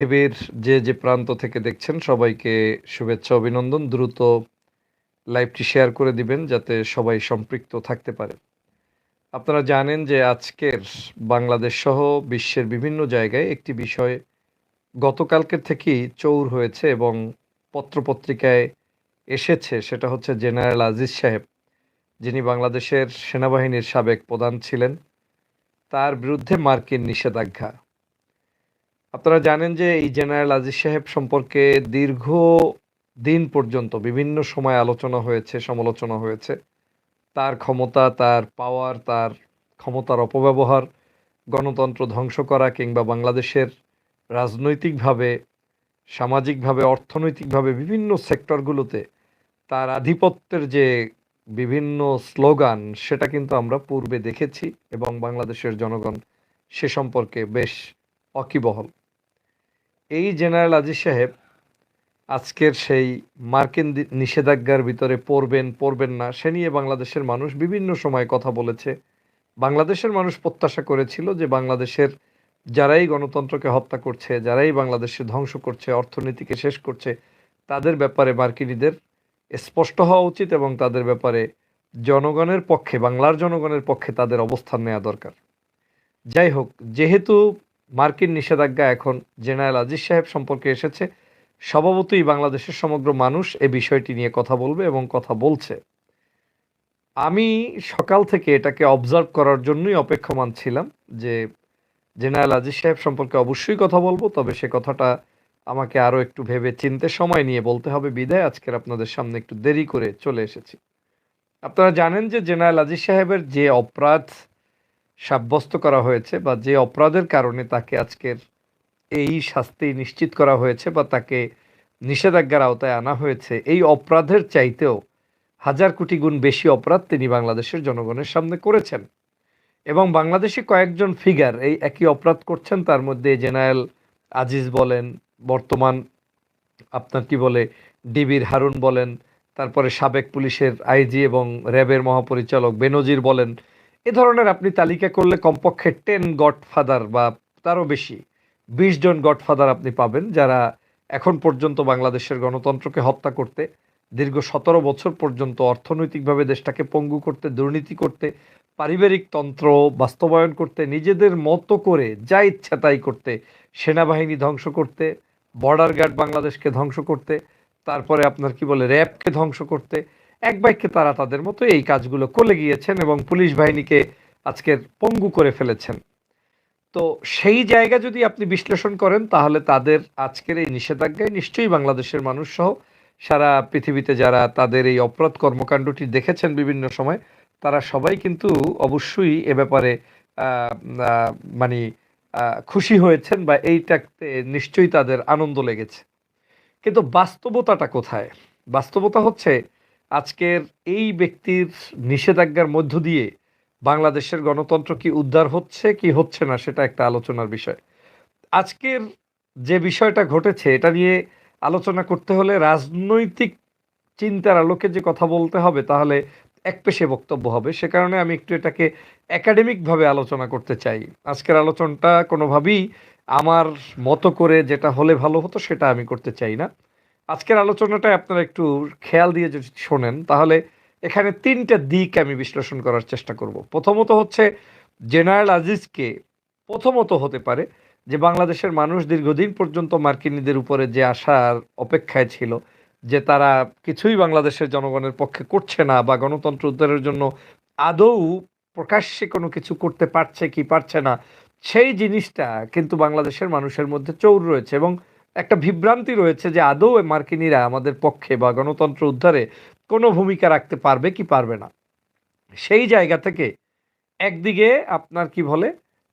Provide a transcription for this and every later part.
পৃথিবীর যে যে প্রান্ত থেকে দেখছেন, সবাইকে শুভেচ্ছা, অভিনন্দন। দ্রুত লাইভটি শেয়ার করে দিবেন যাতে সবাই সম্পৃক্ত থাকতে পারে। আপনারা জানেন যে আজকের বাংলাদেশ সহ বিশ্বের বিভিন্ন জায়গায় একটি বিষয় গতকালকের থেকেই চৌর হয়েছে এবং পত্রপত্রিকায় এসেছে, সেটা হচ্ছে জেনারেল আজিজ সাহেব, যিনি বাংলাদেশের সেনাবাহিনীর সাবেক প্রধান ছিলেন। তার বিরুদ্ধে মার্কিন নিষেধাজ্ঞা। আপনারা জানেন যে এই জেনারেল আজিজ সাহেব সম্পর্কে দীর্ঘ দিন পর্যন্ত বিভিন্ন সময় আলোচনা হয়েছে, সমালোচনা হয়েছে। তার ক্ষমতা, তার পাওয়ার তার ক্ষমতার অপব্যবহার, গণতন্ত্র ধ্বংস করা কিংবা বাংলাদেশের রাজনৈতিকভাবে, সামাজিকভাবে, অর্থনৈতিকভাবে বিভিন্ন সেক্টরগুলোতে তার আধিপত্যের যে বিভিন্ন স্লোগান, সেটা কিন্তু আমরা পূর্বে দেখেছি এবং বাংলাদেশের জনগণ সে সম্পর্কে বেশ অকিবহল। এই জেনারেল আজিজ সাহেব আজকের সেই মার্কিন নিষেধাজ্ঞার ভিতরে পড়বেন পড়বেন না, সে নিয়ে বাংলাদেশের মানুষ বিভিন্ন সময় কথা বলেছে। বাংলাদেশের মানুষ প্রত্যাশা করেছিল যে বাংলাদেশের যারাই গণতন্ত্রকে হত্যা করছে, যারাই বাংলাদেশে ধ্বংস করছে, অর্থনীতিকে শেষ করছে, তাদের ব্যাপারে মার্কিনীদের স্পষ্ট হওয়া উচিত এবং তাদের ব্যাপারে জনগণের পক্ষে, বাংলার জনগণের পক্ষে তাদের অবস্থান নেওয়া দরকার। যাই হোক, যেহেতু মার্কিন নিষেধাজ্ঞা এখন জেনারেল আজিজ সাহেব সম্পর্কে এসেছে। স্বভাবতই বাংলাদেশের সমগ্র মানুষ এ বিষয়টি নিয়ে কথা বলবে এবং কথা বলছে। আমি সকাল থেকে এটাকে অবজার্ভ করার জন্যই অপেক্ষমান ছিলাম যে জেনারেল আজিজ সাহেব সম্পর্কে অবশ্যই কথা বলব, তবে সে কথাটা আমাকে আরও একটু ভেবে চিনতে সময় নিয়ে বলতে হবে। বিদায়, আজকের আপনাদের সামনে একটু দেরি করে চলে এসেছি। আপনারা জানেন যে জেনারেল আজিজ সাহেবের যে অপরাধ সাব্যস্ত করা হয়েছে বা যে অপরাধের কারণে তাকে আজকের এই শাস্তি নিশ্চিত করা হয়েছে বা তাকে নিষেধাজ্ঞার আওতায় আনা হয়েছে, এই অপরাধের চাইতেও হাজার কোটি গুণ বেশি অপরাধ তিনি বাংলাদেশের জনগণের সামনে করেছেন। এবং বাংলাদেশে কয়েকজন ফিগার এই একই অপরাধ করছেন, তার মধ্যে জেনারেল আজিজ বলেন, বর্তমান আপনার কি বলে, ডিবির হারুন বলেন, তারপরে সাবেক পুলিশের আইজি এবং র্যাবের মহাপরিচালক বেনজির বলেন এ ধরনের আপনি তালিকা করলে কমপক্ষে টেন গডফাদার বা তারও বেশি বিশ জন গডফাদার আপনি পাবেন যারা এখন পর্যন্ত বাংলাদেশের গণতন্ত্রকে হত্যা করতে, দীর্ঘ সতেরো বছর পর্যন্ত অর্থনৈতিকভাবে দেশটাকে পঙ্গু করতে, দুর্নীতি করতে, পারিবারিক তন্ত্র বাস্তবায়ন করতে, নিজেদের মতো করে যা ইচ্ছা তাই করতে, সেনাবাহিনী ধ্বংস করতে বর্ডার গার্ড বাংলাদেশকে ধ্বংস করতে, তারপরে আপনার কি বলে র্যাবকে ধ্বংস করতে এক বাক্যে তারা তাদের মতো এই কাজগুলো করে গিয়েছেন এবং পুলিশ বাহিনীকে আজকের পঙ্গু করে ফেলেছেন। তো সেই জায়গা যদি আপনি বিশ্লেষণ করেন, তাহলে তাদের আজকের এই নিষেধাজ্ঞায় নিশ্চয়ই বাংলাদেশের মানুষ সহ সারা পৃথিবীতে যারা তাদের এই অপরাধ কর্মকাণ্ডটি দেখেছেন বিভিন্ন সময়, তারা সবাই কিন্তু অবশ্যই এ ব্যাপারে মানে খুশি হয়েছেন বা এইটাতে নিশ্চয়ই তাদের আনন্দ লেগেছে। কিন্তু বাস্তবতাটা কোথায়? বাস্তবতা হচ্ছে আজকের এই ব্যক্তির নিষেধাজ্ঞার মধ্য দিয়ে বাংলাদেশের গণতন্ত্র কি উদ্ধার হচ্ছে, কি হচ্ছে না, সেটা একটা আলোচনার বিষয়। আজকের যে বিষয়টা ঘটেছে, এটা নিয়ে আলোচনা করতে হলে রাজনৈতিক চিন্তার আলোকে যে কথা বলতে হবে, তাহলে এক পেশে বক্তব্য হবে। সে কারণে আমি একটু এটাকে একাডেমিকভাবে আলোচনা করতে চাই। আজকের আলোচনাটা কোনোভাবেই আমার মতো করে যেটা হলে ভালো হতো, সেটা আমি করতে চাই না। আজকের আলোচনাটা আপনারা একটু খেয়াল দিয়ে যদি শোনেন, তাহলে এখানে তিনটা দিক আমি বিশ্লেষণ করার চেষ্টা করব। প্রথমত হচ্ছে জেনারেল আজিজকে প্রথমত হতে পারে যে বাংলাদেশের মানুষ দীর্ঘদিন পর্যন্ত মার্কিনীদের উপরে যে আশার অপেক্ষায় ছিল, যে তারা কিছুই বাংলাদেশের জনগণের পক্ষে করছে না বা গণতন্ত্র উদ্ধারের জন্য আদৌ প্রকাশ্যে কোনো কিছু করতে পারছে কি পারছে না, সেই জিনিসটা কিন্তু বাংলাদেশের মানুষের মধ্যে চৌর রয়েছে এবং একটা বিভ্রান্তি রয়েছে যে আদৌ মার্কিনীরা আমাদের পক্ষে বা গণতন্ত্র উদ্ধারে কোনো ভূমিকা রাখতে পারবে কি পারবে না। সেই জায়গা থেকে একদিকে আপনার কি বলে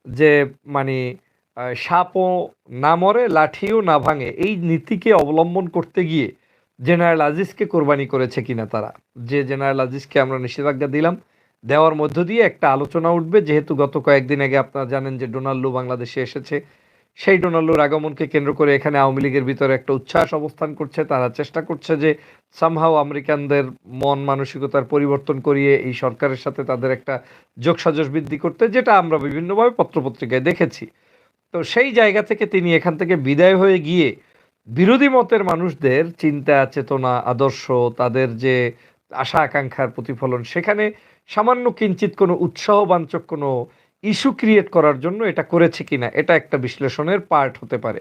যে মানে সাপও না মরে, লাঠিও না ভাঙে, এই নীতিকে অবলম্বন করতে গিয়ে জেনারেল আজিজকে কোরবানি করেছে কিনা তারা? যে জেনারেল আজিজকে আমরা নিষেধাজ্ঞা দিলাম, দেওয়ার মধ্য দিয়ে একটা আলোচনা উঠবে। যেহেতু গত কয়েকদিন আগে আপনারা জানেন যে ডোনাল্ডো বাংলাদেশে এসেছে সেই ডোনাল্ডোর আগমনকে কেন্দ্র করে এখানে আওয়ামী লীগের ভিতরে একটা উচ্ছ্বাস অবস্থান করছে। তারা চেষ্টা করছে যে সামহাও আমেরিকানদের মন মানসিকতার পরিবর্তন করিয়ে এই সরকারের সাথে তাদের একটা যোগসাজশ বৃদ্ধি করতে, যেটা আমরা বিভিন্নভাবে পত্রপত্রিকায় দেখেছি। তো সেই জায়গা থেকে তিনি এখান থেকে বিদায় হয়ে গিয়ে বিরোধী মতের মানুষদের চিন্তা, চেতনা, আদর্শ, তাদের যে আশা আকাঙ্ক্ষার প্রতিফলন, সেখানে সামান্য কিঞ্চিত কোনো উৎসাহবাঞ্চক কোনো ইস্যু ক্রিয়েট করার জন্য এটা করেছে কিনা, এটা একটা বিশ্লেষণের পার্ট হতে পারে।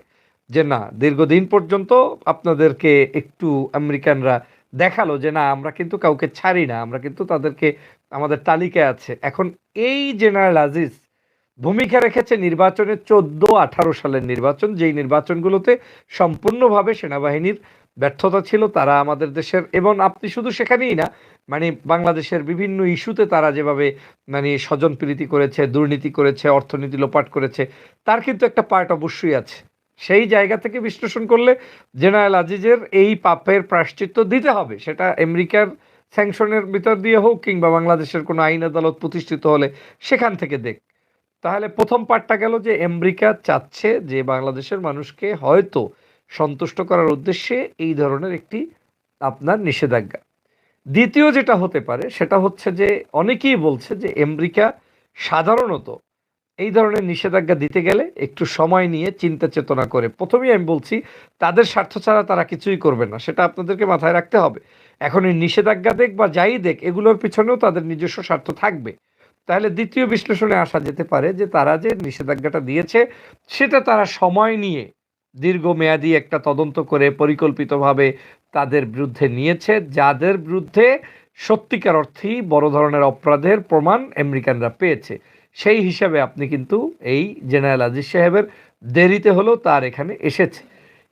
যে না, দীর্ঘদিন পর্যন্ত আপনাদেরকে একটু আমেরিকানরা দেখাল যে না, আমরা কিন্তু কাউকে ছাড়ি না, আমরা কিন্তু তাদেরকে, আমাদের তালিকায় আছে। এখন এই জেনারেল আজিজ ভূমিকা রেখেছে নির্বাচনে চোদ্দ আঠারো সালের নির্বাচন, যেই নির্বাচনগুলোতে সম্পূর্ণভাবে সেনাবাহিনীর ব্যর্থতা ছিল, তারা আমাদের দেশের, এবং আপনি শুধু সেখানেই না মানে বাংলাদেশের বিভিন্ন ইস্যুতে তারা যেভাবে মানে স্বজন প্রীতি করেছে, দুর্নীতি করেছে, অর্থনীতি লোপাট করেছে, তার কিন্তু একটা পার্ট অবশ্যই আছে। সেই জায়গা থেকে বিশ্লেষণ করলে জেনারেল আজিজের এই পাপের প্রায়শ্চিত্ত দিতে হবে। সেটা আমেরিকার স্যাংশনের ভিতর দিয়ে হোক, কিংবা বাংলাদেশের কোনো আইন আদালত প্রতিষ্ঠিত হলে সেখান থেকে দেখ। তাহলে প্রথম পার্টটা গেল যে আমেরিকা চাচ্ছে যে বাংলাদেশের মানুষকে হয়তো সন্তুষ্ট করার উদ্দেশ্যে এই ধরনের একটি আপনার নিষেধাজ্ঞা। দ্বিতীয় যেটা হতে পারে, সেটা হচ্ছে যে অনেকেই বলছে যে আমেরিকা সাধারণত এই ধরনের নিষেধাজ্ঞা দিতে গেলে একটু সময় নিয়ে চিন্তা চেতনা করে। প্রথমেই আমি বলছি, তাদের স্বার্থ ছাড়া তারা কিছুই করবে না, সেটা আপনাদেরকে মাথায় রাখতে হবে। এখন এই নিষেধাজ্ঞা দেখ বা যাই দেখ, এগুলোর পিছনেও তাদের নিজস্ব স্বার্থ থাকবে। তাহলে দ্বিতীয় বিশ্লেষণে আসা যেতে পারে যে তারা যে নিষেধাজ্ঞাটা দিয়েছে, সেটা তারা সময় নিয়ে দীর্ঘমেয়াদী একটা তদন্ত করে পরিকল্পিতভাবে তাদের বিরুদ্ধে নিয়েছে, যাদের বিরুদ্ধে সত্যিকার অর্থেই বড় ধরনের অপরাধের প্রমাণ আমেরিকানরা পেয়েছে। সেই হিসাবে আপনি কিন্তু এই জেনারেল আজিজ সাহেবের দেরিতে হলেও তার এখানে এসেছে।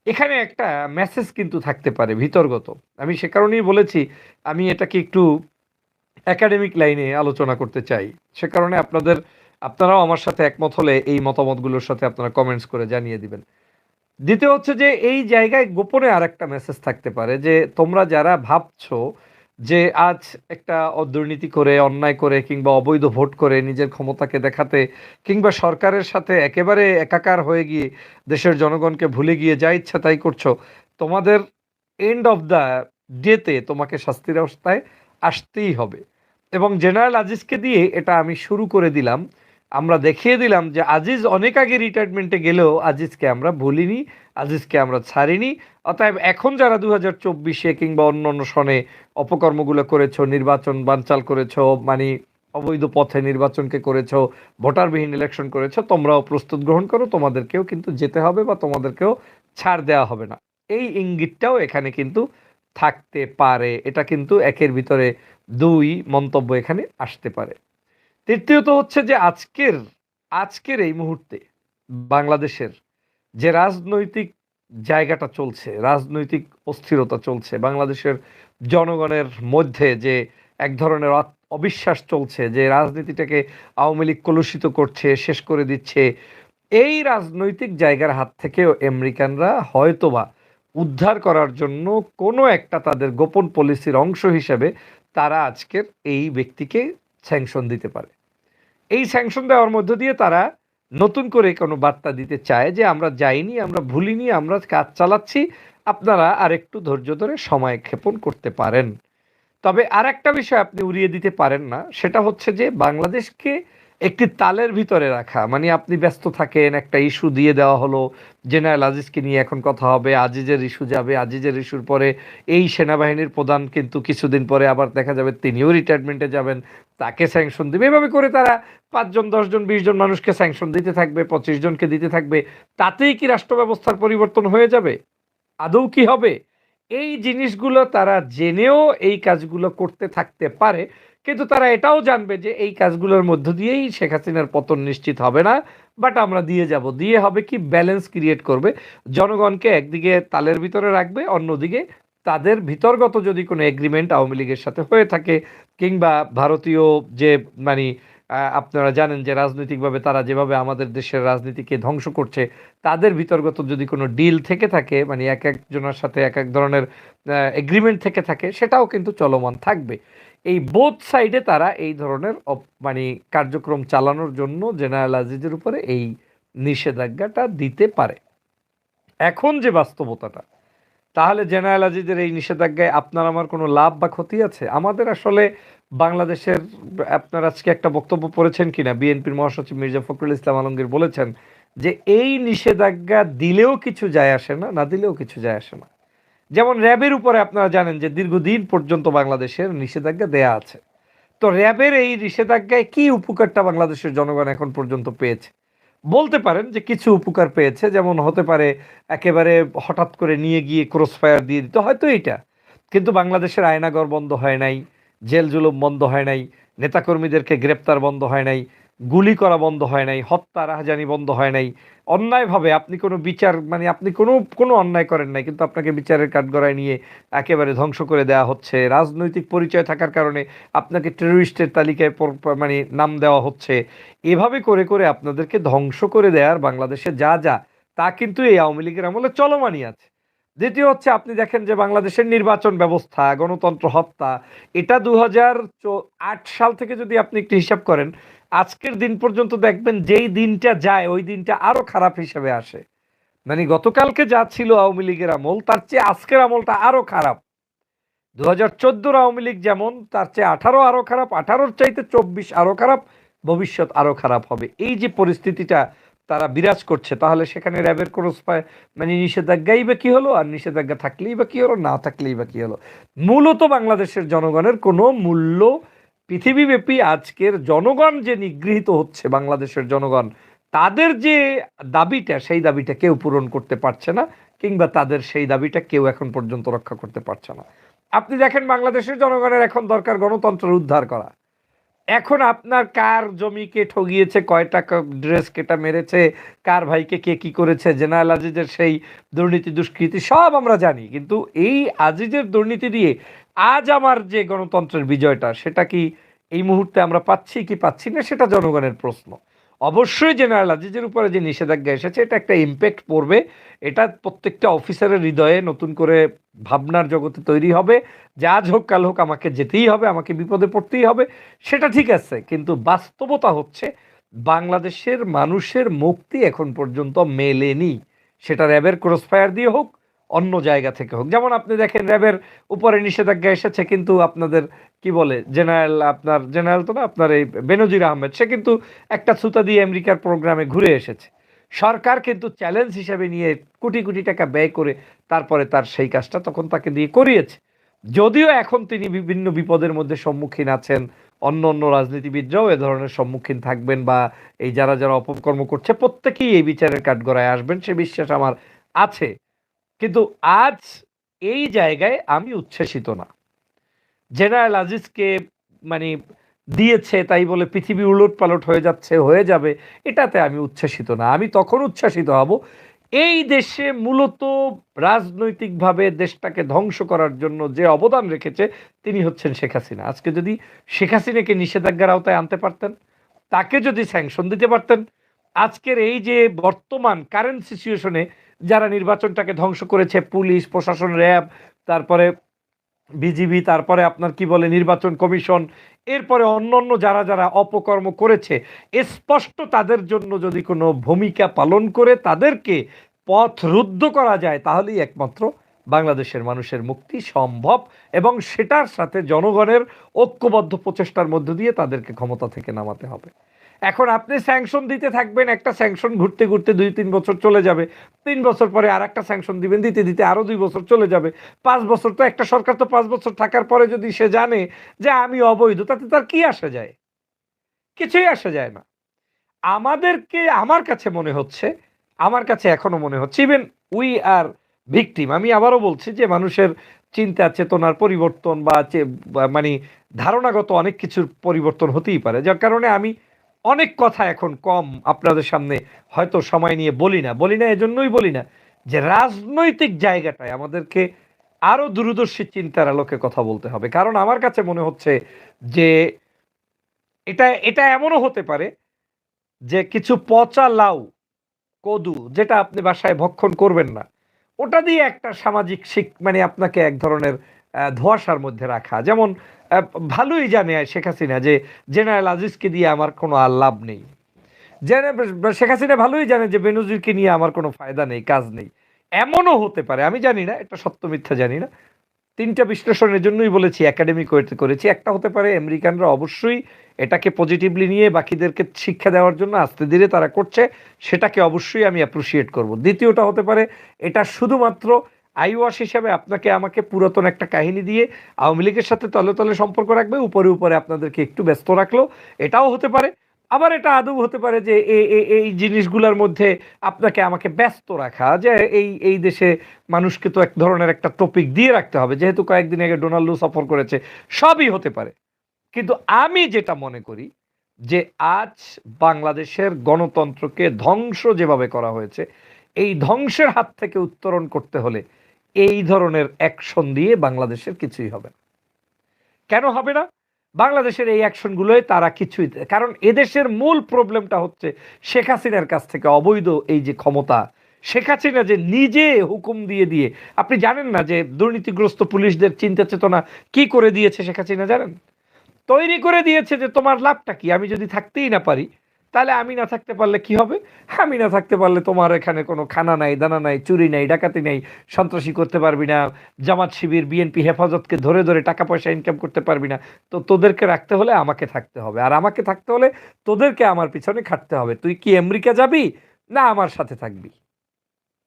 এখানে একটা মেসেজ কিন্তু থাকতে পারে ভিতরগত। আমি সে কারণেই বলেছি, আমি এটাকে একটু একাডেমিক লাইনে আলোচনা করতে চাই। সে কারণে আপনাদের, আপনারাও আমার সাথে একমত হলে এই মতামতগুলোর সাথে আপনারা কমেন্টস করে জানিয়ে দিবেন। দ্বিতীয় হচ্ছে যে এই জায়গায় গোপনে আর একটা মেসেজ থাকতে পারে যে তোমরা যারা ভাবছ যে আজ একটা দুর্নীতি করে, অন্যায় করে কিংবা অবৈধ ভোট করে নিজের ক্ষমতাকে দেখাতে কিংবা সরকারের সাথে একেবারে একাকার হয়ে গিয়ে দেশের জনগণকে ভুলে গিয়ে যা ইচ্ছা তাই করছ, তোমাদের এন্ড অফ দ্য ডেতে তোমাকে শাস্তির অবস্থায় আসতেই হবে। এবং জেনারেল আজিজকে দিয়ে এটা আমি শুরু করে দিলাম। আমরা দেখিয়ে দিলাম যে আজিজ অনেক আগে রিটায়ারমেন্টে গেলেও আজিজকে আমরা ভুলিনি, আজিজকে আমরা ছাড়িনি। অতএব এখন যারা দু হাজার চব্বিশে কিংবা অন্য অন্য সনে অপকর্মগুলো করেছ, নির্বাচন বানচাল করেছ মানে অবৈধ পথে নির্বাচনকে করেছ, ভোটারবিহীন ইলেকশন করেছ, তোমরাও প্রস্তুত গ্রহণ করো, তোমাদেরকেও কিন্তু যেতে হবে বা তোমাদেরকেও ছাড় দেওয়া হবে না। এই ইঙ্গিতটাও এখানে কিন্তু থাকতে পারে। এটা কিন্তু একের ভিতরে দুই মন্তব্য এখানে আসতে পারে। তৃতীয়ত হচ্ছে যে আজকের আজকের এই মুহূর্তে বাংলাদেশের যে রাজনৈতিক জায়গাটা চলছে, রাজনৈতিক অস্থিরতা চলছে, বাংলাদেশের জনগণের মধ্যে যে এক ধরনের অবিশ্বাস চলছে, যে রাজনীতিটাকে আওয়ামী লীগ কলুষিত করছে, শেষ করে দিচ্ছে, এই রাজনৈতিক জায়গার হাত থেকেও আমেরিকানরা হয়তোবা উদ্ধার করার জন্য কোনো একটা তাদের গোপন পলিসির অংশ হিসেবে তারা আজকের এই ব্যক্তিকে স্যাংশন দিতে পারে। এই স্যাংশন দেওয়ার মধ্য দিয়ে তারা নতুন করে কোনো বার্তা দিতে চায় যে, আমরা যাইনি, আমরা ভুলিনি, আমরা কাজ চালাচ্ছি, আপনারা আর একটু ধৈর্য ধরে সময় ক্ষেপণ করতে পারেন। তবে আর একটা বিষয় আপনি উড়িয়ে দিতে পারেন না, সেটা হচ্ছে যে, বাংলাদেশকে একটি তালের ভিতরে রাখা। মানে আপনি ব্যস্ত থাকেন, একটা ইস্যু দিয়ে দেওয়া হলো, জেনারেল আজিজকে নিয়ে এখন কথা হবে, আজিজের ইস্যু যাবে, আজিজের ইস্যুর পরে এই সেনাবাহিনীর প্রধান কিন্তু কিছুদিন পরে আবার দেখা যাবে তিনিও রিটায়ারমেন্টে যাবেন, তাকে স্যাংশন দেবে। এভাবে করে তারা পাঁচজন, দশজন, বিশ জন মানুষকে স্যাংশন দিতে থাকবে, পঁচিশ জনকে দিতে থাকবে। তাতেই কি রাষ্ট্র ব্যবস্থার পরিবর্তন হয়ে যাবে? আদৌ কি হবে? এই জিনিসগুলো তারা জেনেও এই কাজগুলো করতে থাকতে পারে। কিন্তু তারা এটাও জানবে যে এই কাজগুলোর মধ্য দিয়েই শেখ হাসিনার পতন নিশ্চিত হবে না বাট আমরা দিয়ে যাব। দিয়ে হবে কি? ব্যালেন্স ক্রিয়েট করবে। জনগণকে একদিকে তালের ভিতরে রাখবে, অন্যদিকে তাদের ভিতরগত যদি কোনো এগ্রিমেন্ট আওয়ামী লীগের সাথে হয়ে থাকে, কিংবা ভারতীয় যে মানে আপনারা জানেন যে রাজনৈতিকভাবে তারা যেভাবে আমাদের দেশের রাজনীতিকে ধ্বংস করছে, তাদের ভিতরগত যদি কোনো ডিল থেকে থাকে মানে এক একজনের সাথে এক এক ধরনের এগ্রিমেন্ট থেকে থাকে, সেটাও কিন্তু চলমান থাকবে। এই বোথ সাইডে তারা এই ধরনের মানে কার্যক্রম চালানোর জন্য জেনারেল আজিজের উপরে এই নিষেধাজ্ঞাটা দিতে পারে। এখন যে বাস্তবতাটা, তাহলে জেনারেল আজিজের এই নিষেধাজ্ঞায় আপনার আমার কোনো লাভ বা ক্ষতি আছে? আমাদের আসলে বাংলাদেশের, আপনার আজকে একটা বক্তব্য পড়েছেন কিনা? বিএনপির মহাসচিব মির্জা ফখরুল ইসলাম আলমগীর বলেছেন যে, এই নিষেধাজ্ঞা দিলেও কিছু যায় আসে না না দিলেও কিছু যায় আসে না। যেমন র্যাবের উপরে আপনারা জানেন যে দীর্ঘদিন পর্যন্ত বাংলাদেশের নিষেধাজ্ঞা দেয়া আছে। তো র্যাবের এই নিষেধাজ্ঞায় কি উপকারটা বাংলাদেশের জনগণ এখন পর্যন্ত পেয়েছে? বলতে পারেন যে কিছু উপকার পেয়েছে, যেমন হতে পারে একেবারে হঠাৎ করে নিয়ে গিয়ে ক্রস ফায়ার দিয়ে দিতে, হয়তো এইটা। কিন্তু বাংলাদেশের আয়নাগর বন্ধ হয় নাই জেল জুলুম বন্ধ হয় নাই, নেতাকর্মীদেরকে গ্রেপ্তার বন্ধ হয় নাই গুলি করা বন্ধ হয় নাই, হত্যা, রাহাজানি বন্ধ হয় নাই। অন্যায়ভাবে আপনি কোনো বিচার মানে আপনি কোনো কোনো অন্যায় করেন নাই, কিন্তু আপনাকে বিচারের কাঠগড়ায় নিয়ে একেবারে ধ্বংস করে দেওয়া হচ্ছে। রাজনৈতিক পরিচয় থাকার কারণে আপনাকে টেররিস্টের তালিকায় মানে নাম দেওয়া হচ্ছে। এভাবে করে করে আপনাদেরকে ধ্বংস করে দেওয়ার বাংলাদেশে যা যা, তা কিন্তু এই আওয়ামী লীগের আমলে চলমানই আছে। দ্বিতীয় হচ্ছে, আপনি দেখেন যে বাংলাদেশের নির্বাচন ব্যবস্থা, গণতন্ত্র হত্যা, এটা দু সাল থেকে যদি আপনি একটু হিসাব করেন আজকের দিন পর্যন্ত দেখবেন যেই দিনটা যায়, ওই দিনটা আরও খারাপ হিসেবে আসে। মানে গতকালকে যা ছিল আওয়ামী লীগের আমল, তার চেয়ে আজকের আমলটা আরও খারাপ। দু হাজার চোদ্দোর আওয়ামী লীগ যেমন, তার চেয়ে আঠারো আরও খারাপ, আঠারোর চাইতে চব্বিশ আরও খারাপ, ভবিষ্যৎ আরও খারাপ হবে। এই যে পরিস্থিতিটা তারা বিরাজ করছে, তাহলে সেখানে র্যাবের কোনো মানে নিষেধাজ্ঞাই বা কি হলো? আর নিষেধাজ্ঞা থাকলেই বা কি হলো? না থাকলেই বা কি হলো? মূলত বাংলাদেশের জনগণের কোনো মূল্য পৃথিবীব্যাপী আজকের জনগণ যে নিগৃহীত হচ্ছে, বাংলাদেশের জনগণ, তাদের যে দাবিটা, সেই দাবিটা কেউ পূরণ করতে পারছে না, কিংবা তাদের সেই দাবিটা কেউ এখন পর্যন্ত রক্ষা করতে পারছে না। আপনি দেখেন, বাংলাদেশের জনগণের এখন দরকার গণতন্ত্রের উদ্ধার করা। এখন আপনার কার জমিকে ঠগিয়েছে, কয় টাকা ড্রেস কেটা মেরেছে, কার ভাইকে কে কি করেছে, জেনারেল আজিজের সেই দুর্নীতি, দুষ্কৃতি সব আমরা জানি। কিন্তু এই আজিজের দুর্নীতি দিয়ে আজ আমার যে গণতন্ত্রের বিজয়টা, সেটা কি এই মুহূর্তে আমরা পাচ্ছি কি পাচ্ছি না, সেটা জনগণের প্রশ্ন। অবশ্যই জেনারেল আজিজের উপরে যে নিষেধাজ্ঞা এসেছে, এটা একটা ইম্প্যাক্ট পড়বে। এটা প্রত্যেকটা অফিসারের হৃদয়ে নতুন করে ভাবনার জগতে তৈরি হবে। যে আজ হোক, কাল হোক, আমাকে যেতেই হবে, আমাকে বিপদে পড়তেই হবে, সেটা ঠিক আছে। কিন্তু বাস্তবতা হচ্ছে, বাংলাদেশের মানুষের মুক্তি এখন পর্যন্ত মেলেনি। সেটা র্যাবের ক্রসফায়ার দিয়ে হোক অন্য জায়গা থেকে হোক। যেমন আপনি দেখেন র্যাবের উপরে নিষেধাজ্ঞা এসেছে, কিন্তু আপনাদের কি বলে, জেনারেল আপনার, জেনারেল তো না, আপনার এই বেনজির আহমেদ, সে কিন্তু একটা সুতা দিয়ে আমেরিকার প্রোগ্রামে ঘুরে এসেছে। সরকার কিন্তু চ্যালেঞ্জ হিসেবে নিয়ে কোটি কোটি টাকা ব্যয় করে তারপরে তার সেই কাজটা তখন তাকে দিয়ে করিয়েছে। যদিও এখন তিনি বিভিন্ন বিপদের মধ্যে সম্মুখীন আছেন, অন্য অন্য রাজনীতিবিদরাও এ ধরনের সম্মুখীন থাকবেন বা এই যারা যারা অপকর্ম করছে, প্রত্যেকেই এই বিচারের কাঠগড়ায় আসবেন, সে বিশ্বাস আমার আছে। কিন্তু আজ এই জায়গায় আমি উচ্ছ্বাসিত না। জেনারেল আজিজকে মানে দিয়েছে, তাই বলে পৃথিবী উলট পালট হয়ে যাচ্ছে, হয়ে যাবে, এটাতে আমি উচ্ছ্বাসিত না। আমি তখন উচ্ছ্বাসিত হব। এই দেশে মূলত রাজনৈতিকভাবে দেশটাকে ধ্বংস করার জন্য যে অবদান রেখেছে, তিনি হচ্ছেন শেখ হাসিনা। আজকে যদি শেখ হাসিনাকে নিষেধাজ্ঞার আওতায় আনতে পারতেন, তাকে যদি স্যাংশন দিতে পারতেন, আজকের এই যে বর্তমান কারেন্ট সিচুয়েশনে যারা নির্বাচনটাকে ধ্বংস করেছে, পুলিশ, প্রশাসন, র্যাব, তারপরে বিজিবি, তারপরে আপনার কি বলে নির্বাচন কমিশন, এরপরে অন্যান্য যারা যারা অপকর্ম করেছে স্পষ্ট তাদের জন্য যদি কোনো ভূমিকা পালন করে তাদেরকে পথ রুদ্ধ করা যায়, তাহলেই একমাত্র বাংলাদেশের মানুষের মুক্তি সম্ভব এবং সেটার সাথে জনগণের ঐক্যবদ্ধ প্রচেষ্টার মধ্য দিয়ে তাদেরকে ক্ষমতা থেকে নামাতে হবে। এখন আপনি স্যাংশন দিতে থাকবেন, একটা স্যাংশন ঘুরতে ঘুরতে দুই, তিন বছর চলে যাবে। তিন বছর পরে আর একটা স্যাংশন দিবেন, দিতে দিতে আরও দুই বছর চলে যাবে। পাঁচ বছর তো, একটা সরকার তো পাঁচ বছর থাকার পরে যদি সে জানে যে আমি অবৈধ, তাতে তার কি আসা যায়? কিছুই আসা যায় না। আমাদেরকে, আমার কাছে মনে হচ্ছে, আমার কাছে এখনও মনে হচ্ছে ইভেন উই আর ভিকটিম আমি আবারও বলছি যে মানুষের চিন্তা, চেতনার পরিবর্তন বা মানে ধারণাগত অনেক কিছুর পরিবর্তন হতেই পারে। যার কারণে আমি অনেক কথা এখন কম আপনাদের সামনে হয়তো সময় নিয়ে বলি না বলি না, এজন্যই বলি না যে রাজনৈতিক জায়গাটায় আমাদেরকে আরও দূরদর্শী চিন্তার আলোকে কথা বলতে হবে। কারণ আমার কাছে মনে হচ্ছে যে এটা এটা এমনও হতে পারে যে কিছু পচা লাউ, কদু যেটা আপনি বাসায় ভক্ষণ করবেন না, ওটা দিয়ে একটা সামাজিক শিক মানে আপনাকে এক ধরনের ধোঁয়াশার মধ্যে রাখা। যেমন ভালোই জানে শেখ হাসিনা যে জেনারেল আজিজকে দিয়ে আমার কোনো আর লাভ নেই। শেখ হাসিনা ভালোই জানে যে বেনজিরকে নিয়ে আমার কোনো ফায়দা নেই, কাজ নেই। এমনও হতে পারে, আমি জানি না, এটা সত্য মিথ্যা জানি না। তিনটা বিশ্লেষণের জন্যই বলেছি একাডেমি করেছি। একটা হতে পারে, আমেরিকানরা অবশ্যই এটাকে পজিটিভলি নিয়ে বাকিদেরকে শিক্ষা দেওয়ার জন্য আস্তে ধীরে তারা করছে, সেটাকে অবশ্যই আমি অ্যাপ্রিসিয়েট করব। দ্বিতীয়টা হতে পারে, এটা শুধুমাত্র আইওয়াস হিসাবে আপনাকে, আমাকে পুরাতন একটা কাহিনী দিয়ে আওয়ামী লীগের সাথে তলে তলে সম্পর্ক রাখবে, উপরে উপরে আপনাদেরকে একটু ব্যস্ত রাখল। এটাও হতে পারে। আবার এটা আদৌ হতে পারে যে এই জিনিসগুলোর মধ্যে আপনাকে আমাকে ব্যস্ত রাখা, যে এই এই দেশে মানুষকে তো এক ধরনের একটা টপিক দিয়ে রাখতে হবে, যেহেতু কয়েকদিন আগে ডোনাল্ডো সফর করেছে, সবই হতে পারে। কিন্তু আমি যেটা মনে করি, যে আজ বাংলাদেশের গণতন্ত্রকে ধ্বংস যেভাবে করা হয়েছে, এই ধ্বংসের হাত থেকে উত্তরণ করতে হলে এই ধরনের অ্যাকশন দিয়ে বাংলাদেশের কিছুই হবে না। কেন হবে না? বাংলাদেশের এই অ্যাকশনগুলোয় তারা কিছুই কারণ এদেশের মূল প্রবলেমটা হচ্ছে শেখ হাসিনার কাছ থেকে অবৈধ এই যে ক্ষমতা। শেখ হাসিনা যে নিজে হুকুম দিয়ে দিয়ে আপনি জানেন না যে দুর্নীতিগ্রস্ত পুলিশদের চিন্তা চেতনা কি করে দিয়েছে শেখ হাসিনা, জানেন? তৈরি করে দিয়েছে যে তোমার লাভটা কি? আমি যদি থাকতেই না পারি তাহলে আমি না থাকতে পারলে কি হবে? আমি না থাকতে পারলে তোমার এখানে কোনো খানা নাই, দানা নাই, চুরি নাই, ডাকাতি নাই, সন্ত্রাসী করতে পারবি না, জামাত শিবির, বিএনপি হেফাজতকে ধরে ধরে টাকা পয়সা ইনকাম করতে পারবি না। তো তোদেরকে রাখতে হলে আমাকে থাকতে হবে। আর আমাকে থাকতে হলে তোদেরকে আমার পিছনে খাটতে হবে। তুই কি আমেরিকা যাবি না আমার সাথে থাকবি?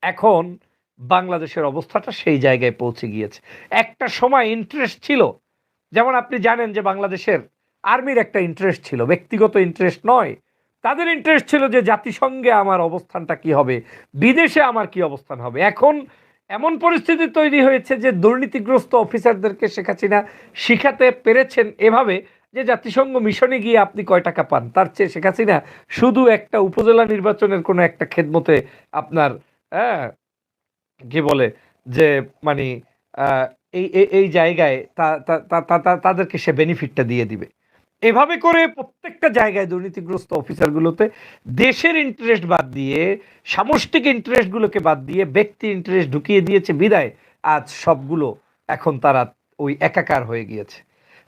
এখন বাংলাদেশের অবস্থাটা সেই জায়গায় পৌঁছে গিয়েছে। একটা সময় ইন্টারেস্ট ছিল। যেমন আপনি জানেন যে বাংলাদেশের আর্মির একটা ইন্টারেস্ট ছিল। ব্যক্তিগত ইন্টারেস্ট নয়। তাদের ইন্টারেস্ট ছিল যে জাতিসংঘে আমার অবস্থানটা কি হবে, বিদেশে আমার কি অবস্থান হবে। এখন এমন পরিস্থিতি তৈরি হয়েছে যে দুর্নীতিগ্রস্ত অফিসারদেরকে শেখ হাসিনা শিখাতে পেরেছেন এভাবে যে জাতিসংঘ মিশনে গিয়ে আপনি কয় টাকা পান। তার চেয়ে শেখ হাসিনা শুধু একটা উপজেলা নির্বাচনের কোনো একটা খেদমতে আপনার হ্যাঁ কি বলে, যে মানে এই, এই- জায়গায় তাদেরকে সে বেনিফিটটা দিয়ে দিবে। এভাবে করে প্রত্যেকটা জায়গায় দুর্নীতিগ্রস্ত অফিসারগুলোতে দেশের ইন্টারেস্ট বাদ দিয়ে, সামষ্টিক ইন্টারেস্টগুলোকে বাদ দিয়ে ব্যক্তি ইন্টারেস্ট ঢুকিয়ে দিয়েছে বিদায়। আজ সবগুলো এখন তারা ওই একাকার হয়ে গিয়েছে।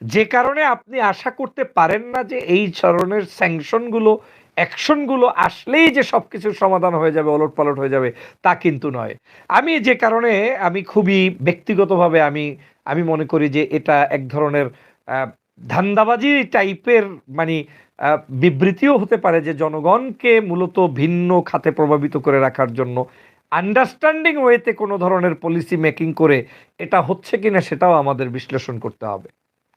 যে কারণে আপনি আশা করতে পারেন না যে এই ধরনের স্যাংশনগুলো অ্যাকশনগুলো আসলেই যে সব কিছুর সমাধান হয়ে যাবে ওলট পালট হয়ে যাবে, তা কিন্তু নয়। আমি যে কারণে আমি খুবই ব্যক্তিগতভাবে আমি আমি মনে করি যে এটা এক ধরনের ধান্দাবাজি টাইপের মানে বিবৃতিও হতে পারে যে জনগণকে মূলত ভিন্ন খাতে প্রভাবিত করে রাখার জন্য। আন্ডারস্ট্যান্ডিং ওয়েতে কোনো ধরনের পলিসি মেকিং করে এটা হচ্ছে কিনা সেটাও আমাদের বিশ্লেষণ করতে হবে।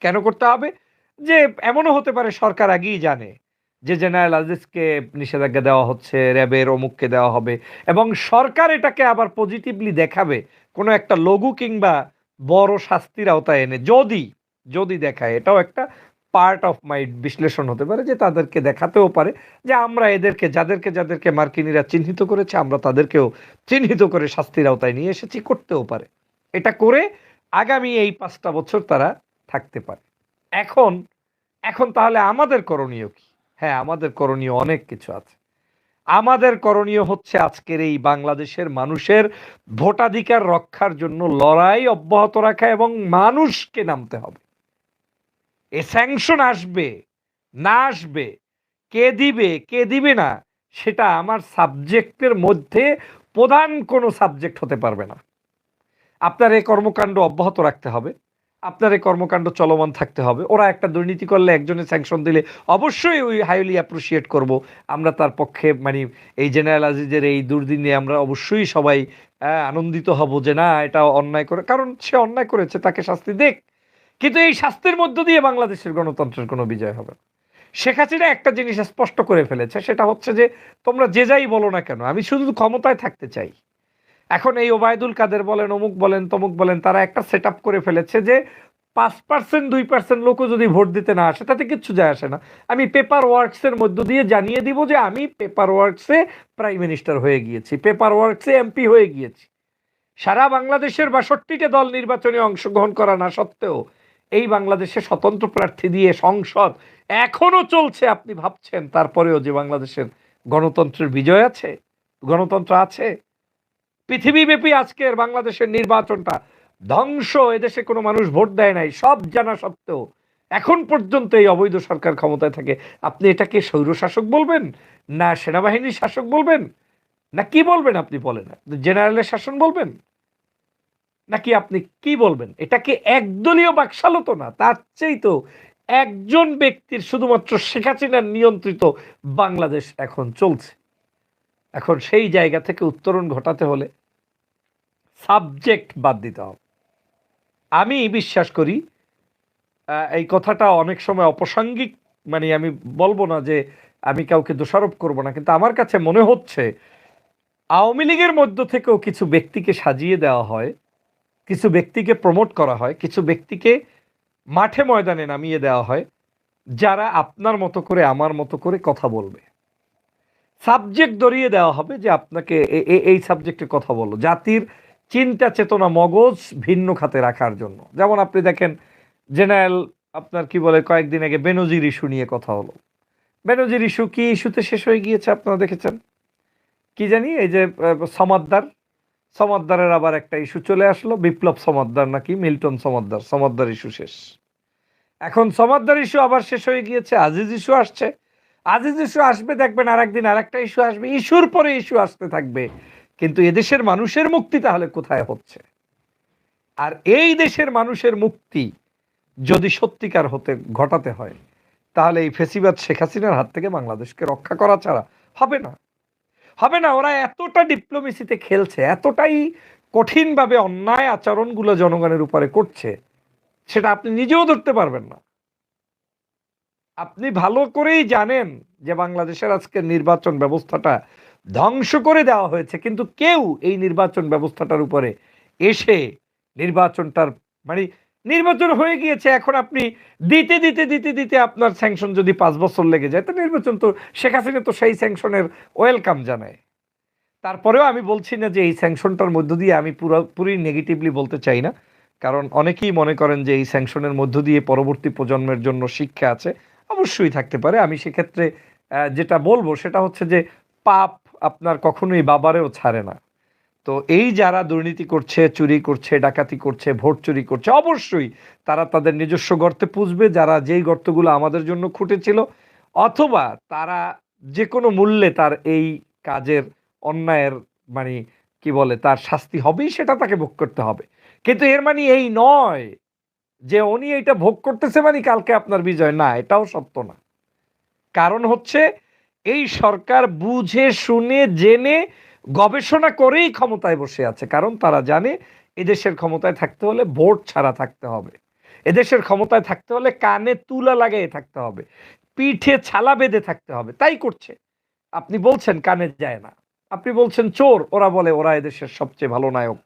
কেন করতে হবে? যে এমনও হতে পারে সরকার আগেই জানে যে জেনারেল আজিজকে নিষেধাজ্ঞা দেওয়া হচ্ছে, র্যাবের অমুককে দেওয়া হবে এবং সরকার এটাকে আবার পজিটিভলি দেখাবে। কোনো একটা লঘু কিংবা বড় শাস্তির আওতায় এনে। যদি যদি দেখায়। এটাও একটা পার্ট অফ মাই বিশ্লেষণ হতে পারে যে তাদেরকে দেখাতেও পারে যে আমরা এদেরকে, যাদেরকে যাদেরকে মার্কিনীরা চিহ্নিত করেছে, আমরা তাদেরকেও চিহ্নিত করে শাস্তির আওতায় নিয়ে এসেছি, করতেও পারে। এটা করে আগামী এই পাঁচটা বছর তারা থাকতে পারে। এখন এখন তাহলে আমাদের করণীয় কি? হ্যাঁ আমাদের করণীয় অনেক কিছু আছে। আমাদের করণীয় হচ্ছে আজকের এই বাংলাদেশের মানুষের ভোটাধিকার রক্ষার জন্য লড়াই অব্যাহত রাখা এবং মানুষকে নামতে হবে। এ স্যাংশন আসবে, না আসবে, কে দিবে কে দিবে না, সেটা আমার সাবজেক্টের মধ্যে প্রধান কোনো সাবজেক্ট হতে পারবে না। আপনার এই কর্মকাণ্ড অব্যাহত রাখতে হবে, আপনার এই কর্মকাণ্ড চলমান থাকতে হবে। ওরা একটা দুর্নীতি করলে একজনের স্যাংশন দিলে অবশ্যই ওই হাইলি অ্যাপ্রিসিয়েট করব। আমরা তার পক্ষে মানে এই জেনারেল আজিজের এই দুর্দিনে আমরা অবশ্যই সবাই আনন্দিত হব যে না, এটা অন্যায় করে, কারণ সে অন্যায় করেছে, তাকে শাস্তি দেখ। কিন্তু এই শাস্তির মধ্য দিয়ে বাংলাদেশের গণতন্ত্রের কোনো বিজয় হবে না। শেখ হাসিনা একটা জিনিস স্পষ্ট করে ফেলেছে, সেটা হচ্ছে যে তোমরা যে যাই বলো না কেন, আমি শুধু ক্ষমতায় থাকতে চাই। এখন এই ওবায়দুল কাদের বলেন, অমুক বলেন, তমুক বলেন, তারা একটা সেট করে ফেলেছে যে পাঁচ পার্সেন্ট, দুই পার্সেন্ট লোকও যদি ভোট দিতে না আসে, তাতে কিচ্ছু যায় আসে না। আমি পেপার ওয়ার্কসের মধ্য দিয়ে জানিয়ে দিব যে আমি পেপার ওয়ার্কসে প্রাইম মিনিস্টার হয়ে গিয়েছি পেপার ওয়ার্কসে এমপি হয়ে গিয়েছি। সারা বাংলাদেশের বাষট্টিটা দল নির্বাচনে অংশগ্রহণ করা না সত্ত্বেও এই বাংলাদেশে স্বতন্ত্র প্রার্থী দিয়ে সংসদ এখনও চলছে, আপনি ভাবছেন? তারপরেও যে বাংলাদেশের গণতন্ত্রের বিজয় আছে, গণতন্ত্র আছে, পৃথিবীব্যাপী আজকের বাংলাদেশের নির্বাচনটা ধ্বংস, এদেশে কোনো মানুষ ভোট দেয় নাই, সব জানা সত্ত্বেও এখন পর্যন্ত এই অবৈধ সরকার ক্ষমতায় থাকে। আপনি এটাকে স্বৈরশাসক বলবেন না সেনাবাহিনীর শাসক বলবেন? না কি বলবেন আপনি বলেন? জেনারেলের শাসন বলবেন? নাকি আপনি কি বলবেন? এটা কি একদলীয় বাকশালতো না? তার চেয়েই তো একজন ব্যক্তির শুধুমাত্র শেখ হাসিনার নিয়ন্ত্রিত বাংলাদেশ এখন চলছে। এখন সেই জায়গা থেকে উত্তরণ ঘটাতে হলে সাবজেক্ট বাদ দিতে হবে। আমি বিশ্বাস করি এই কথাটা অনেক সময় অপ্রাসঙ্গিক মানে আমি বলব না যে আমি কাউকে দোষারোপ করব না, কিন্তু আমার কাছে মনে হচ্ছে আওয়ামী লীগের মধ্য থেকেও কিছু ব্যক্তিকে সাজিয়ে দেওয়া হয়। কিছু ব্যক্তিকে প্রমোট করা হয় কিছু ব্যক্তিকে মাঠে ময়দানে নামিয়ে দেওয়া হয় যারা আপনার মতো করে আমার মতো করে কথা বলবে। সাবজেক্ট ধরিয়ে দেওয়া হবে যে আপনাকে এই সাবজেক্টে কথা বলো। জাতির চিন্তা চেতনা মগজ ভিন্ন খাতে রাখার জন্য। যেমন আপনি দেখেন জেনারেল আপনার কি বলে কয়েকদিন আগে বেনজির ইস্যু নিয়ে কথা হলো। বেনজির ইস্যু কি ইস্যুতে শেষ হয়ে গিয়েছে আপনারা দেখেছেন? কি জানি এই যে আহ, সমাদদার সমাদদারের আবার একটা ইস্যু চলে আসলো, বিপ্লব সমাদদার নাকি মিল্টন সমাদদার সমাদদার ইস্যু শেষ। এখন সমাদদার ইস্যু আবার শেষ হয়ে গিয়েছে, আজিজ ইস্যু আসছে। আজিজ ইস্যু আসবে, দেখবেন আর একদিন আর একটা ইস্যু আসবে ইস্যুর পরে ইস্যু আসতে থাকবে। কিন্তু এদেশের মানুষের মুক্তি তাহলে কোথায় হচ্ছে? আর এই দেশের মানুষের মুক্তি যদি সত্যিকার হতে, ঘটাতে হয়, তাহলে এই ফেসিবাদ শেখ হাসিনার হাত থেকে বাংলাদেশকে রক্ষা করা ছাড়া হবে না। হবে না, ওরা এতটা ডিপ্লোমেসিতে খেলছে, এতটাই কঠিনভাবে অন্যায় আচরণগুলো জনগণের উপরে করছে, সেটা আপনি নিজেও ধরতে পারবেন না। আপনি ভালো করেই জানেন যে বাংলাদেশের আজকের নির্বাচন ব্যবস্থাটা ধ্বংস করে দেওয়া হয়েছে, কিন্তু কেউ এই নির্বাচন ব্যবস্থাটার উপরে এসে নির্বাচনটার মানে নির্বাচন হয়ে গিয়েছে, এখন আপনি দিতে দিতে দিতে দিতে আপনার স্যাংশন যদি পাঁচ বছর লেগে যায়, তো নির্বাচন তো, শেখ হাসিনা তো সেই স্যাংশনের ওয়েলকাম জানায়। তারপরেও আমি বলছি না যে এই স্যাংশনটার মধ্য দিয়ে আমি পুরোপুরি নেগেটিভলি বলতে চাই না, কারণ অনেকেই মনে করেন যে এই স্যাংশনের মধ্য দিয়ে পরবর্তী প্রজন্মের জন্য শিক্ষা আছে, অবশ্যই থাকতে পারে। আমি সেক্ষেত্রে যেটা বলব সেটা হচ্ছে যে পাপ আপনার কখনোই বাবারেও ছাড়ে না। তো এই যারা দুর্নীতি করছে, চুরি করছে, ডাকাতি করছে, ভোট চুরি করছে, অবশ্যই তারা তাদের নিজস্ব গর্তে পুষবে যারা যেই গর্তগুলো আমাদের জন্য খুঁটেছিল, অথবা তারা যে কোনো মূল্যে তার এই কাজের অন্যায়ের মানে কি বলে, তার শাস্তি হবেই, সেটা তাকে ভোগ করতে হবে। কিন্তু এর মানে এই নয় যে উনি এটা ভোগ করতেছে মানে কালকে আপনার বিজয়। না, এটাও সত্য না। কারণ হচ্ছে এই সরকার বুঝে, শুনে, জেনে গবেষণা করেই ক্ষমতায় বসে আছে, কারণ তারা জানে এদেশের ক্ষমতায় থাকতে হলে ভোট ছাড়া থাকতে হবে। এদেশের ক্ষমতায় থাকতে হলে কানে তুলা লাগিয়ে থাকতে হবে, পিঠে ছালা বেঁধে থাকতে হবে, তাই করছে। আপনি বলছেন কানে যায় না। আপনি বলছেন চোর, ওরা বলে ওরা এদেশের সবচেয়ে ভালো নায়ক।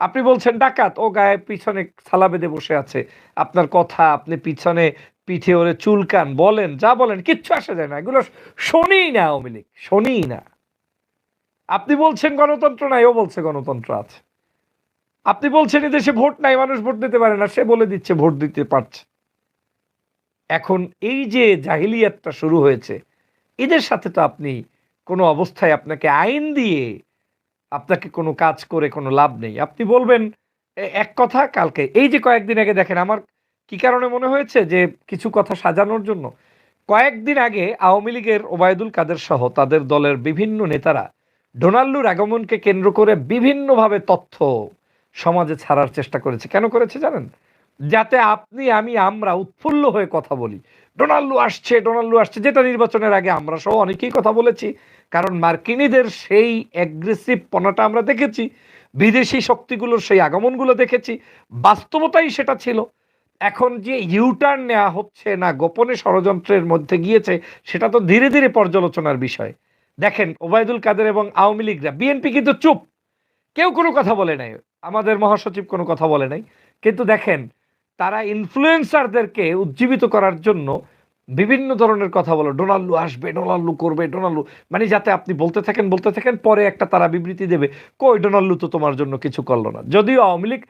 আপনি বলছেন ডাকাত, ও গায়ে পিছনে ছালা বেঁধে বসে আছে। আপনার কথা, আপনি পিছনে পিঠে ওরে চুলকান, বলেন, যা বলেন, কিচ্ছু আসা যায় না। এগুলো শোনেই না আওয়ামী লীগ, শোনেই না। আপনি বলছেন গণতন্ত্র নাই, ও বলছে গণতন্ত্র আছে। আপনি বলছেন এদেশে ভোট নাই, মানুষ ভোট দিতে পারে না, সে বলে দিচ্ছে ভোট দিতে পারছে। এখন এই যে জাহিলিয়াতটা শুরু হয়েছে, এদের সাথে তো আপনি কোনো অবস্থায় আপনাকে আইন দিয়ে আপনাকে কোনো কাজ করে কোনো লাভ নেই। আপনি বলবেন এক কথা, কালকে, এই যে কয়েকদিন আগে দেখেন, আমার কি কারণে মনে হয়েছে যে কিছু কথা সাজানোর জন্য, কয়েকদিন আগে আওয়ামী লীগের ওবায়দুল কাদের সহ তাদের দলের বিভিন্ন নেতারা ডোনাল্ডুর আগমনকে কেন্দ্র করে বিভিন্নভাবে তথ্য সমাজে ছাড়ার চেষ্টা করেছে। কেন করেছে জানেন? যাতে আপনি, আমি, আমরা উৎফুল্ল হয়ে কথা বলি। ডোনাল্ডু আসছে ডোনাল্ডু আসছে, যেটা নির্বাচনের আগে আমরা সহ অনেকেই কথা বলেছি। কারণ মার্কিনীদের সেই অ্যাগ্রেসিভ পনাটা আমরা দেখেছি। বিদেশি শক্তিগুলোর সেই আগমনগুলো দেখেছি। বাস্তবতাই সেটা ছিল। এখন যে ইউটার্ন নেওয়া হচ্ছে না, গোপনে ষড়যন্ত্রের মধ্যে গিয়েছে, সেটা তো ধীরে ধীরে পর্যালোচনার বিষয়। দেখেন, ওবায়দুল কাদের এবং আওয়ামী লীগরা, বিএনপি কিন্তু চুপ। কেউ কোনো কথা বলে নাই। আমাদের মহাসচিব কোনো কথা বলে নাই। কিন্তু দেখেন, তারা ইনফ্লুয়েন্সারদেরকে উজ্জীবিত করার জন্য বিভিন্ন ধরনের কথা বলো। ডোনাল্ডু আসবে, ডোনাল্ডু করবে, ডোনাল্ডু মানে যাতে আপনি বলতে থাকেন বলতে থাকেন, পরে একটা তারা বিবৃতি দেবে, কই ডোনাল্ডু তো তোমার জন্য কিছু করল না। যদিও আওয়ামী লীগ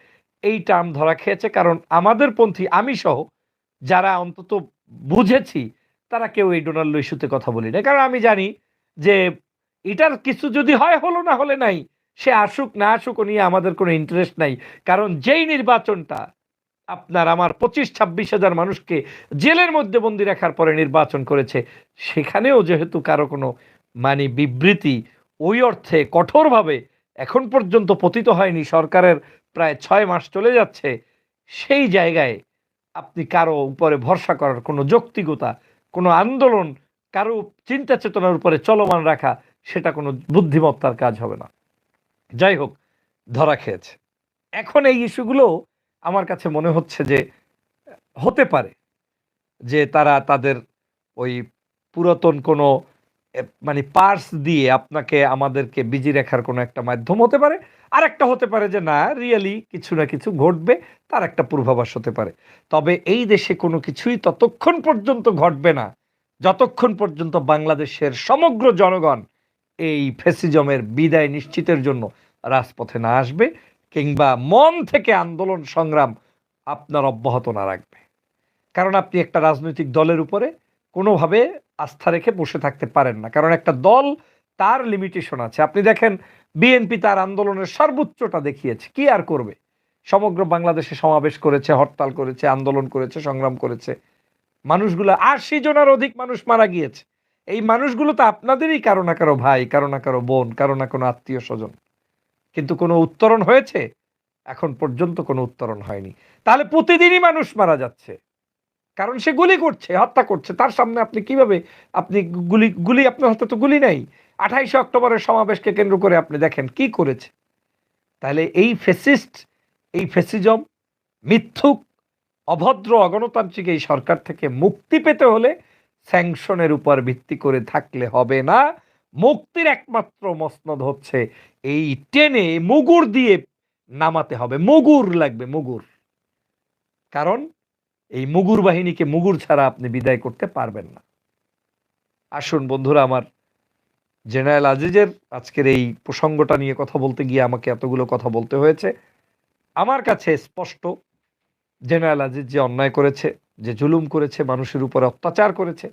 এই টার্ম ধরা খেয়েছে, কারণ আমাদের পন্থী, আমি সহ যারা অন্তত বুঝেছি, তারা কেউ এই ডোনাল্ডো ইস্যুতে কথা বলি না কারণ আমি জানি যে এটার কিছু যদি হয়, হলো না হলে নাই। সে আসুক, না আসুক নিয়ে আমাদের কোনো ইন্টারেস্ট নাই। কারণ যেই নির্বাচনটা আপনার আমার পঁচিশ, ছাব্বিশ হাজার মানুষকে জেলের মধ্যে বন্দি রাখার পরে নির্বাচন করেছে, সেখানেও যেহেতু কারও কোনো মানে বিবৃতি ওই অর্থে কঠোরভাবে এখন পর্যন্ত পতিত হয়নি, সরকারের প্রায় ছয় মাস চলে যাচ্ছে, সেই জায়গায় আপনি কারও উপরে ভরসা করার কোনো যৌক্তিকতা, কোনো আন্দোলন কারও চিন্তা চেতনার উপরে চলমান রাখা, সেটা কোনো বুদ্ধিমত্তার কাজ হবে না। যাই হোক, ধরা খেয়েছে। এখন এই ইস্যুগুলো আমার কাছে মনে হচ্ছে যে, হতে পারে যে তারা তাদের ওই পুরাতন কোনো মানে পার্স দিয়ে আপনাকে আমাদেরকে বিজি রাখার কোনো একটা মাধ্যম হতে পারে। আর একটা হতে পারে যে, না, রিয়েলি কিছু না কিছু ঘটবে, তার একটা পূর্বাভাস হতে পারে। তবে এই দেশে কোনো কিছুই ততক্ষণ পর্যন্ত ঘটবে না। যতক্ষণ পর্যন্ত বাংলাদেশের সমগ্র জনগণ এই ফেসিজমের বিদায় নিশ্চিতের জন্য রাজপথে না আসবে কিংবা মন থেকে আন্দোলন সংগ্রাম আপনার অব্যাহত না রাখবে। কারণ আপনি একটা রাজনৈতিক দলের উপরে কোনোভাবে আস্থা রেখে বসে থাকতে পারেন না। কারণ একটা দল তার লিমিটেশন আছে। আপনি দেখেন বিএনপি তার আন্দোলনের সর্বোচ্চটা দেখিয়েছে। কি আর করবে? সমগ্র বাংলাদেশে সমাবেশ করেছে, হরতাল করেছে, আন্দোলন করেছে, সংগ্রাম করেছে। মানুষগুলো আশি জনের অধিক মানুষ মারা গিয়েছে। এই মানুষগুলো তো আপনাদেরই কারও না কারও ভাই, কারও না কারও বোন, কারও না কোনো আত্মীয় স্বজন। কিন্তু কোনো উত্তরণ হয়েছে? এখন পর্যন্ত কোনো উত্তরণ হয়নি। তাহলে প্রতিদিনই মানুষ মারা যাচ্ছে। কারণ সে গুলি করছে, হত্যা করছে। তার সামনে আপনি কীভাবে আপনি গুলি গুলি, আপনার হাতে তো গুলি নাই। আঠাইশে অক্টোবরের সমাবেশকে কেন্দ্র করে আপনি দেখেন কি করেছে। তাহলে এই ফেসিস্ট এই ফেসিজম মিথ্যুক অভদ্র অগণতান্ত্রিক এই সরকার থেকে মুক্তি পেতে হলে স্যাংশনের উপর ভিত্তি করে থাকলে হবে না। মুক্তির একমাত্র মসনদ হচ্ছে এই টেনে মুগুর দিয়ে নামাতে হবে। মুগুর লাগবে, মুগুর। কারণ এই মুগুর বাহিনীকে মুগুর ছাড়া আপনি বিদায় করতে পারবেন না। আসুন বন্ধুরা, আমার জেনারেল আজিজের আজকের এই প্রসঙ্গটা নিয়ে কথা বলতে গিয়ে আমাকে এতগুলো কথা বলতে হয়েছে। আমার কাছে স্পষ্ট জেনারেল আজিজ যে অন্যায় করেছে, যে জুলুম করেছে, মানুষের উপরে অত্যাচার করেছে,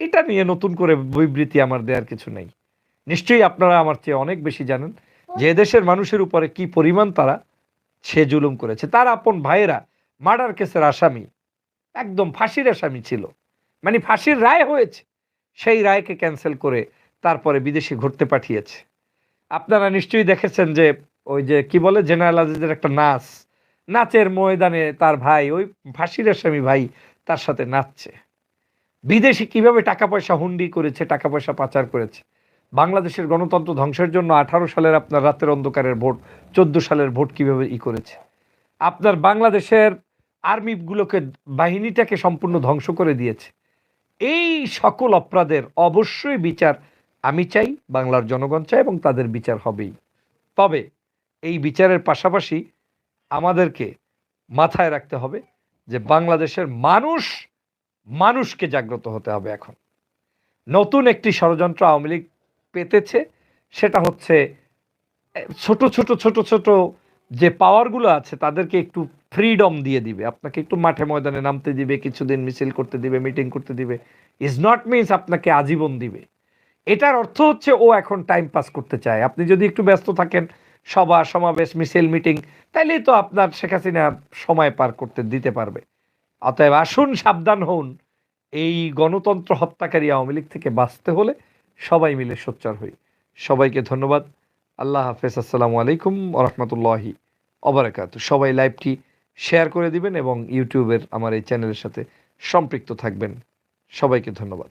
এটা নিয়ে নতুন করে বিবৃতি আমার দেওয়ার কিছু নেই। নিশ্চয়ই আপনারা আমার চেয়ে অনেক বেশি জানেন যে দেশের মানুষের উপরে কি পরিমাণ তারা সে জুলুম করেছে। তার আপন ভাইয়েরা মার্ডার কেসের আসামি, একদম ফাঁসির আসামি ছিল। মানে ফাঁসির রায় হয়েছে, সেই রায়কে ক্যান্সেল করে তারপরে বিদেশে ঘুরতে পাঠিয়েছে। আপনারা নিশ্চয়ই দেখেছেন যে ওই যে কি বলে জেনারেল আজিজের একটা নাচ নাচের ময়দানে তার ভাই, ওই ফাঁসির আসামি ভাই তার সাথে নাচছে। বিদেশে কীভাবে টাকা পয়সা হুন্ডি করেছে টাকা পয়সা পাচার করেছে? বাংলাদেশের গণতন্ত্র ধ্বংসের জন্য আঠারো সালের আপনার রাতের অন্ধকারের ভোট, চোদ্দ সালের ভোট কীভাবে ই করেছে? আপনার বাংলাদেশের আর্মিগুলোকে বাহিনীটাকে সম্পূর্ণ ধ্বংস করে দিয়েছে। এই সকল অপরাধের অবশ্যই বিচার আমি চাই, বাংলার জনগণ চাই এবং তাদের বিচার হবেই। তবে এই বিচারের পাশাপাশি আমাদেরকে মাথায় রাখতে হবে যে বাংলাদেশের মানুষ, মানুষকে জাগ্রত হতে হবে এখন। নতুন একটি ষড়যন্ত্র আওয়ামী লীগ পেতেছে, সেটা হচ্ছে ছোট ছোট ছোট ছোট যে পাওয়ারগুলো আছে, তাদেরকে একটু ফ্রিডম দিয়ে দিবে। আপনাকে একটু মাঠে ময়দানে নামতে দিবে, কিছুদিন মিছিল করতে দিবে মিটিং করতে দিবে। ইজ নট মিনস আপনাকে আজীবন দিবে। এটার অর্থ হচ্ছে ও এখন টাইম পাস করতে চায়। আপনি যদি একটু ব্যস্ত থাকেন সভা, সমাবেশ, মিছিল, মিটিং, তাইলেই তো আপনার শেখ হাসিনা সময় পার করতে দিতে পারবে। অতএব আসুন, সাবধান হন। এই গণতন্ত্র হত্যাকারী আওয়ামী লীগ থেকে বাঁচতে হলে সবাই মিলে সোচ্চার হই। সবাইকে ধন্যবাদ। আল্লাহ হাফেজ। আসসালামু আলাইকুম ওরহমতুল্লাহি অবরাকাত সবাই লাইভটি শেয়ার করে দিবেন এবং ইউটিউবের আমার এই চ্যানেলের সাথে সম্পৃক্ত থাকবেন। সবাইকে ধন্যবাদ।